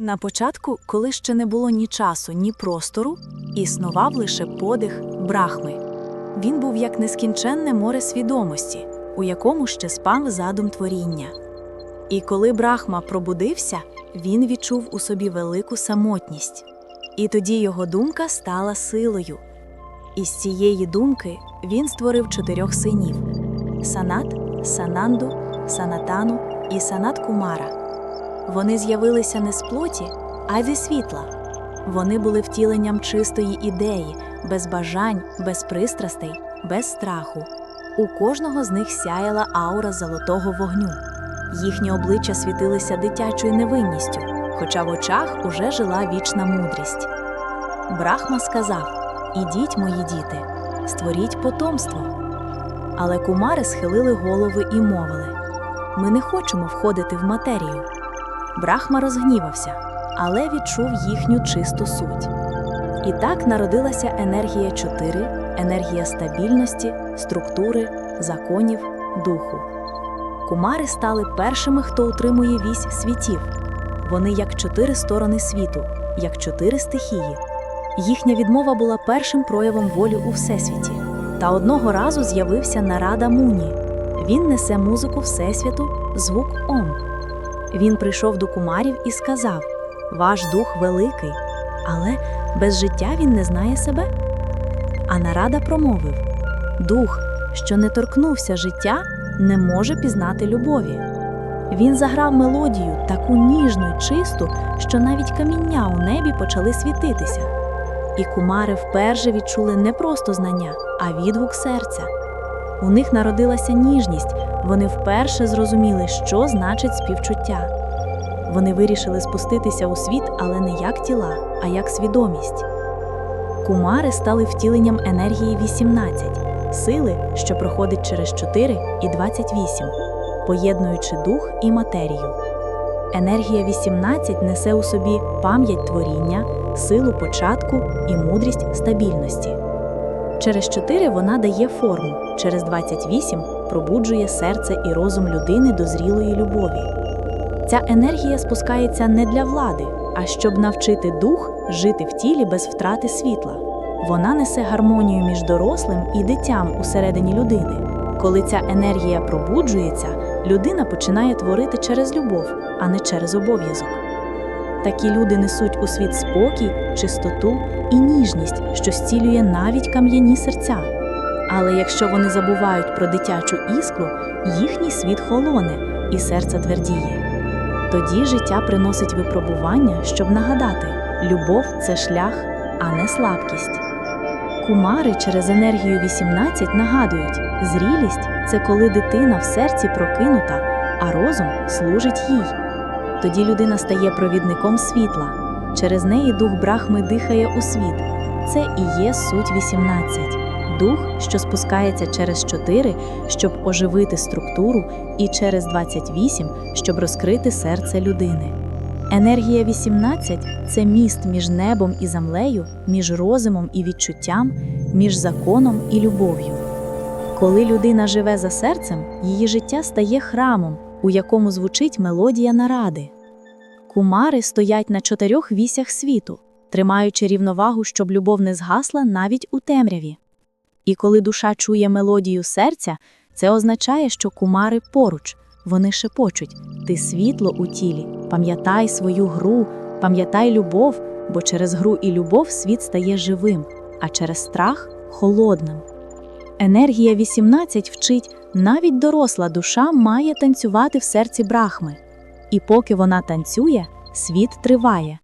На початку, коли ще не було ні часу, ні простору, існував лише подих брахми. Він був як нескінченне море свідомості, у якому ще спав задум творіння. І коли Брахма пробудився, він відчув у собі велику самотність. І тоді його думка стала силою. Із цієї думки він створив чотирьох синів: Санат, Сананду, Санатану і Санат Кумара. Вони з'явилися не з плоті, а зі світла. Вони були втіленням чистої ідеї, без бажань, без пристрастей, без страху. У кожного з них сяяла аура золотого вогню. Їхні обличчя світилися дитячою невинністю, хоча в очах уже жила вічна мудрість. Брахма сказав: Ідіть, мої діти, створіть потомство. Але кумари схилили голови і мовили: Ми не хочемо входити в матерію. Брахма розгнівався, але відчув їхню чисту суть. І так народилася енергія 4, енергія стабільності, структури, законів, духу. Кумари стали першими, хто утримує вісь світів. Вони як чотири сторони світу, як чотири стихії. Їхня відмова була першим проявом волі у всесвіті. Та одного разу з'явився нарада Муні. Він несе музику Всесвіту, звук Ом. Він прийшов до кумарів і сказав: Ваш дух великий, але без життя він не знає себе. А нарада промовив: Дух, що не торкнувся життя, не може пізнати любові. Він заграв мелодію таку ніжну й чисту, що навіть каміння у небі почали світитися. І кумари вперше відчули не просто знання, а відгук серця. У них народилася ніжність, вони вперше зрозуміли, що значить співчуття. Вони вирішили спуститися у світ, але не як тіла, а як свідомість. Кумари стали втіленням енергії 18, сили, що проходить через 4 і 28, поєднуючи дух і матерію. Енергія 18 несе у собі пам'ять творіння, силу початку і мудрість стабільності. Через 4 вона дає форму, через 28 пробуджує серце і розум людини до зрілої любові. Ця енергія спускається не для влади, а щоб навчити дух жити в тілі без втрати світла. Вона несе гармонію між дорослим і дитям усередині людини. Коли ця енергія пробуджується, людина починає творити через любов, а не через обов'язок. Такі люди несуть у світ спокій, чистоту і ніжність, що зцілює навіть кам'яні серця. Але якщо вони забувають про дитячу іскру, їхній світ холоне і серце твердіє. Тоді життя приносить випробування, щоб нагадати: любов це шлях, а не слабкість. Кумари через енергію 18 нагадують: зрілість це коли дитина в серці прокинута, а розум служить їй. Тоді людина стає провідником світла. Через неї дух Брахми дихає у світ. Це і є суть 18. Дух, що спускається через 4, щоб оживити структуру, і через 28, щоб розкрити серце людини. Енергія 18 це міст між небом і землею, між розумом і відчуттям, між законом і любов'ю. Коли людина живе за серцем, її життя стає храмом, у якому звучить мелодія наради. Кумари стоять на чотирьох вісях світу, тримаючи рівновагу, щоб любов не згасла навіть у темряві. І коли душа чує мелодію серця, це означає, що кумари поруч, вони шепочуть Ти світло у тілі, пам'ятай свою гру, пам'ятай любов, бо через гру і любов світ стає живим, а через страх холодним. Енергія 18 вчить, навіть доросла душа має танцювати в серці брахми. І поки вона танцює, світ триває,